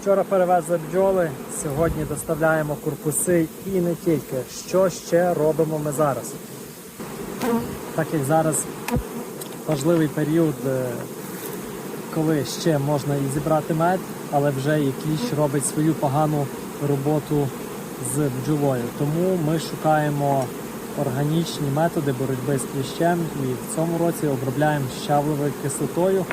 Вчора перевезли бджоли, сьогодні доставляємо корпуси і не тільки. Що ще робимо ми зараз? Так як зараз важливий період, е, коли ще можна і зібрати мед, але вже і кліщ робить свою погану роботу з бджолою. Тому ми шукаємо органічні методи боротьби з кліщем і в цьому році обробляємо щавловою кислотою.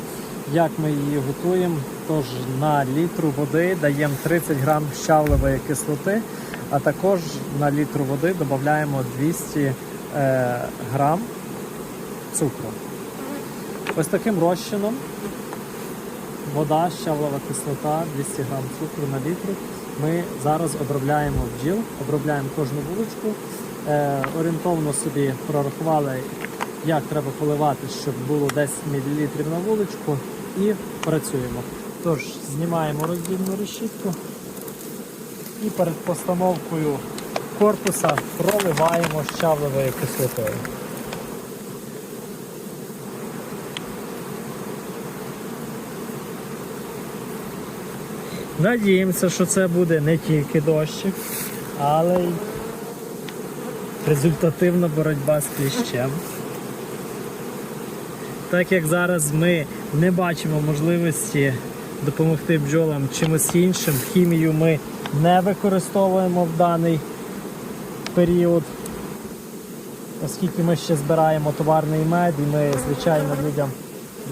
Як ми її готуємо? Тож на літру води даємо 30 грам щавлової кислоти, а також на літру води додаємо 200 е, грам цукру. Ось таким розчином вода, щавлова кислота, 200 грам цукру на літру. Ми зараз обробляємо бджіл, обробляємо кожну вуличку. Е, орієнтовно собі прорахували, як треба поливати, щоб було 10 мл на вуличку і працюємо. Тож, знімаємо роздільну решітку і перед постановкою корпуса проливаємо щавловою кислотою. Надіємося, що це буде не тільки дощик, але й результативна боротьба з кліщем. Так як зараз ми не бачимо можливості допомогти бджолам чимось іншим, хімію ми не використовуємо в даний період, оскільки ми ще збираємо товарний мед, і ми, звичайно, людям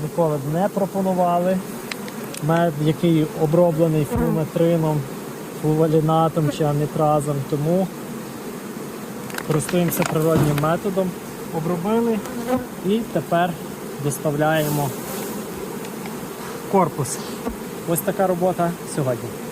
ніколи б не пропонували мед, який оброблений флуметрином, флувалінатом чи анітразом. Тому користуємося природнім методом. Обробили і тепер доставляємо корпус. Ось така робота сьогодні.